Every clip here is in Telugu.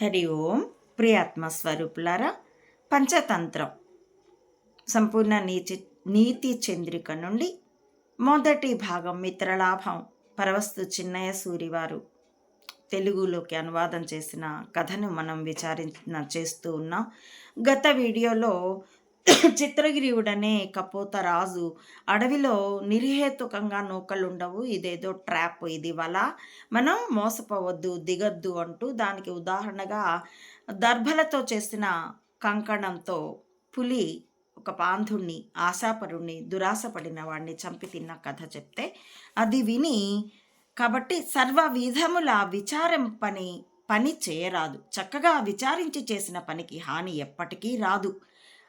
హరి ఓం ప్రియాత్మస్వరూపులారా పంచతంత్రం. సంపూర్ణ నీతి నీతి చంద్రిక నుండి మొదటి భాగం మిత్రలాభం పరవస్తు చిన్నయ్య సూరివారు. తెలుగులోకి అనువాదం చేసిన కథను మనం విచారణ చేస్తూ ఉన్నాం. గత వీడియోలో చిత్రగిరివుడనే కపోత రాజు. అడవిలో నిర్హేతుకంగా నూకలుండవు. ఇదేదో ట్రాప్ ఇది వల. మనం మోసపోవద్దు దిగద్దు అంటూ దానికి ఉదాహరణగా దర్భలతో చేసిన కంకణంతో పులి ఒక పాంధుణ్ణి ఆశాపరుణ్ణి దురాశపడిన వాడిని చంపి తిన్న కథ చెప్తే అది విని కాబట్టి సర్వ విధముల విచారం పని పని చేయరాదు. చక్కగా విచారించి చేసిన పనికి హాని ఎప్పటికీ రాదు.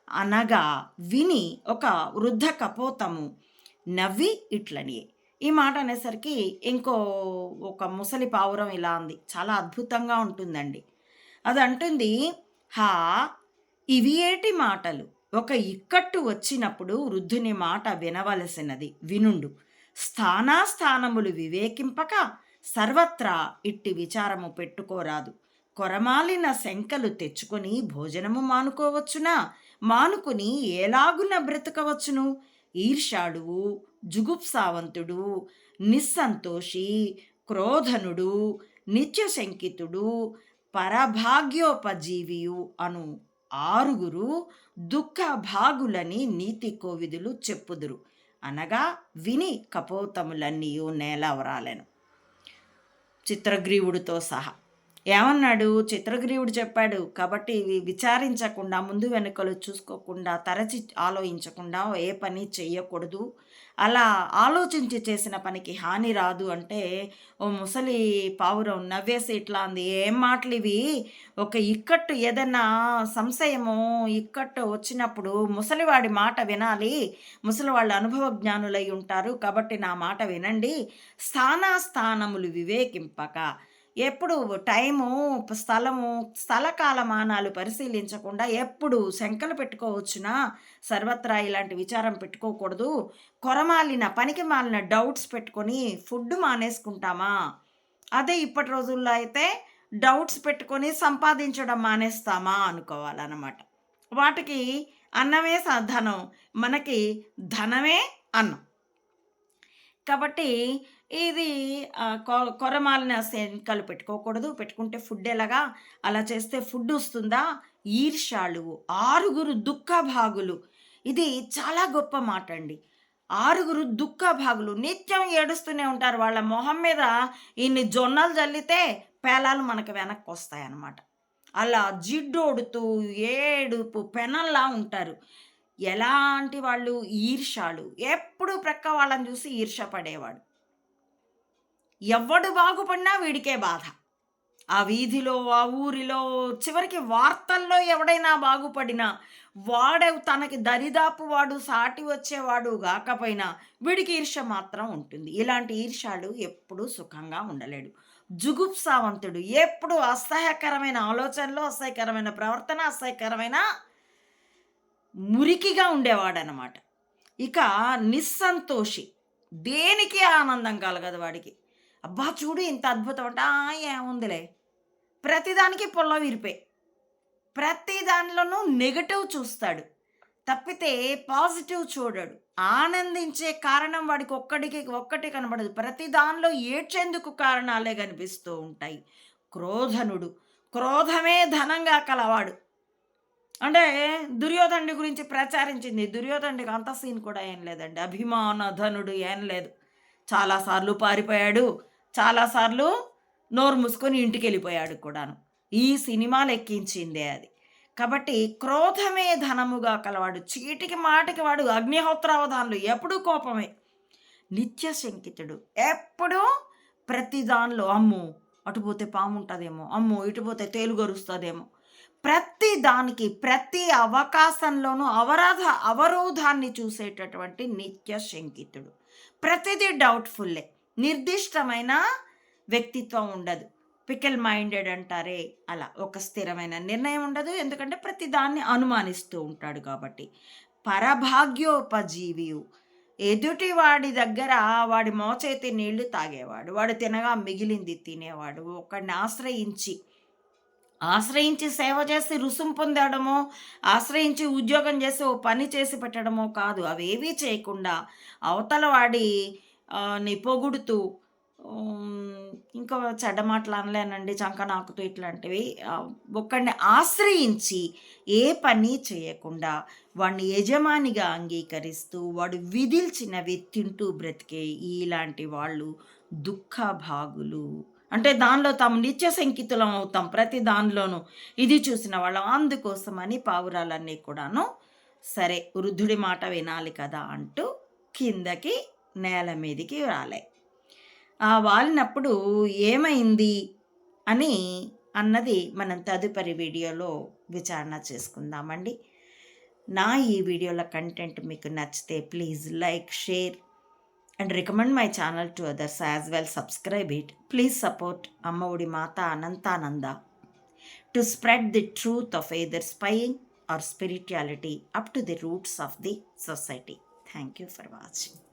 అనగా విని ఒక వృద్ధ కపోతము నవ్వి ఇట్లని. ఈ మాట అనేసరికి ఇంకో ఒక ముసలి పావురం ఇలా ఉంది చాలా అద్భుతంగా ఉంటుందండి. అది అంటుంది హా ఇవి ఏటి మాటలు? ఒక ఇక్కట్టు వచ్చినప్పుడు వృద్ధుని మాట వినవలసినది వినుండు. స్థానాస్థానములు వివేకింపక సర్వత్రా ఇట్టి విచారము పెట్టుకోరాదు. కొరమాలిన శంకలు తెచ్చుకొని భోజనము మానుకోవచ్చునా? మానుకుని ఏలాగున బ్రతకవచ్చును? ఈర్షాడువు జుగుప్సావంతుడు నిస్సంతోషి క్రోధనుడు నిత్యశంకితుడు పరభాగ్యోపజీవియు అను ఆరుగురు దుఃఖ భాగులని నీతి కోవిదులు చెప్పుదురు. అనగా విని కపోతములన్నీయు నేలవరాలను. చిత్రగ్రీవుడితో సహా. ఏమన్నాడు? చిత్రగ్రీవుడు చెప్పాడు కాబట్టి ఇవి విచారించకుండా ముందు వెనుకలు చూసుకోకుండా తరచి ఆలోచించకుండా ఏ పని చేయకూడదు అలా ఆలోచించి చేసిన పనికి హాని రాదు అంటే ఓ ముసలి పావురం నవ్వేసి ఇట్లా అంది ఏం మాటలు ఇవి ఒక ఇక్కట్టు ఏదైనా సంశయము ఇక్కట్టు వచ్చినప్పుడు ముసలివాడి మాట వినాలి. ముసలి వాళ్ళు అనుభవ జ్ఞానులై ఉంటారు కాబట్టి నా మాట వినండి. స్థానాస్థానములు వివేకింపక ఎప్పుడు టైము స్థలము స్థల కాలమానాలు పరిశీలించకుండా ఎప్పుడు శంకలు పెట్టుకోవచ్చునా సర్వత్రా ఇలాంటి విచారం పెట్టుకోకూడదు. కొరమాలిన పనికి మాలిన డౌట్స్ పెట్టుకొని ఫుడ్ మానేసుకుంటామా? అదే ఇప్పటి రోజుల్లో అయితే డౌట్స్ పెట్టుకొని సంపాదించడం మానేస్తామా అనుకోవాలన్నమాట. వాటికి అన్నమే ధనం మనకి ధనమే అన్నం. కాబట్టి ఇది కొరమాలిన శంకలు పెట్టుకోకూడదు. పెట్టుకుంటే ఫుడ్ ఎలాగా? అలా చేస్తే ఫుడ్ వస్తుందా? ఈర్షాలు ఆరుగురు దుఃఖ భాగులు ఇది చాలా గొప్ప మాట అండి ఆరుగురు దుఃఖ భాగులు నిత్యం ఏడుస్తూనే ఉంటారు. వాళ్ళ మొహం మీద ఇన్ని జొన్నలు జల్లితే పేలాలు మనకు వెనక్కి వస్తాయన్నమాట. అలా జిడ్డోడుతూ ఏడుపు పెనల్లా ఉంటారు. ఎలాంటి వాళ్ళు? ఈర్షాలు ఎప్పుడు ప్రక్క వాళ్ళని చూసి ఈర్ష పడేవాడు ఎవడు బాగుపడినా వీడికే బాధ. ఆ వీధిలో ఆ ఊరిలో చివరికి వార్తల్లో ఎవడైనా బాగుపడినా వాడే తనకి దరిదాపు వాడు సాటి వచ్చేవాడు కాకపోయినా వీడికి ఈర్ష మాత్రం ఉంటుంది. ఇలాంటి ఈర్షాలు ఎప్పుడూ సుఖంగా ఉండలేడు. జుగుప్సావంతుడు ఎప్పుడు అసహ్యకరమైన ఆలోచనలు అసహ్యకరమైన ప్రవర్తన అసహ్యకరమైన మురికిగా ఉండేవాడనమాట ఇక నిస్సంతోషి దేనికి ఆనందం కలగదు వాడికి? అబ్బా చూడు ఇంత అద్భుతం అంటే ఏముందిలే. ప్రతిదానికి పొల్ల విరిపే ప్రతి దానిలోనూ నెగటివ్ చూస్తాడు. తప్పితే పాజిటివ్ చూడడు. ఆనందించే కారణం వాడికి ఒక్కడికి ఒక్కటి కనబడదు. ప్రతి దానిలో ఏడ్చేందుకు కారణాలే కనిపిస్తూ ఉంటాయి. క్రోధనుడు. క్రోధమే ధనంగా కలవాడు. అంటే దుర్యోధనుడి గురించి ప్రచారించింది. దుర్యోధనుడికి అంత సీన్ కూడా ఏం లేదండి. అభిమాన ధనుడు ఏం లేదు. చాలాసార్లు పారిపోయాడు. చాలాసార్లు నోరు మూసుకొని ఇంటికి వెళ్ళిపోయాడు కూడాను. ఈ సినిమాలు ఎక్కించిందే అది. కాబట్టి క్రోధమే ధనముగా కలవాడు. చీటికి మాటికి వాడు అగ్నిహోత్రావధానులు. ఎప్పుడూ కోపమే. నిత్య శంకితుడు. ఎప్పుడూ ప్రతి దానిలో అమ్ము అటుపోతే పాము ఉంటుందేమో అమ్ము ఇటుపోతే తేలుగరుస్తుందేమో ప్రతి దానికి ప్రతి అవకాశంలోనూ అవరాధ అవరోధాన్ని చూసేటటువంటి నిత్య శంకితుడు. ప్రతిదీ డౌట్ఫుల్లే. నిర్దిష్టమైన వ్యక్తిత్వం ఉండదు. పికెల్ మైండెడ్ అంటారే అలా. ఒక స్థిరమైన నిర్ణయం ఉండదు. ఎందుకంటే ప్రతి దాన్ని అనుమానిస్తూ ఉంటాడు కాబట్టి. పరభాగ్యోపజీవియు ఎదుటి వాడి దగ్గర వాడి మోచేతి నీళ్ళు తాగేవాడు. వాడు తినగా మిగిలింది తినేవాడు. ఒకడిని ఆశ్రయించి ఆశ్రయించి సేవ చేసి రుసుం పొందడమో ఆశ్రయించి ఉద్యోగం చేసి ఓ పని చేసి పెట్టడమో కాదు. అవేవీ చేయకుండా అవతల వాడి ని పొగుడుతూ ఇంకా చెడ్డ మాటలు అనలేనండి చంక నాకుతూ ఇట్లాంటివి. ఒక్కడిని ఆశ్రయించి ఏ పని చేయకుండా వాడిని యజమానిగా అంగీకరిస్తూ వాడు విధిల్చినవి తింటూ బ్రతికే ఇలాంటి వాళ్ళు దుఃఖ భాగులు అంటే దానిలో తాము నిత్య సంకితులం అవుతాం ప్రతి దానిలోనూ. ఇది చూసిన వాళ్ళం అందుకోసమని పావురాలన్నీ కూడాను సరే వృద్ధుడి మాట వినాలి కదా అంటూ కిందకి నేల మీదికి రాలే. ఆ వాలినప్పుడు ఏమైంది అని అన్నది మనం తదుపరి వీడియోలో విచారణ చేసుకుందామండి. నా ఈ వీడియోల కంటెంట్ మీకు నచ్చితే please like share and recommend my channel to others as well. Subscribe it. Please support Ammaodi Mata Anantananda to spread the truth of either spying or spirituality up to the roots of the society. Thank you for watching.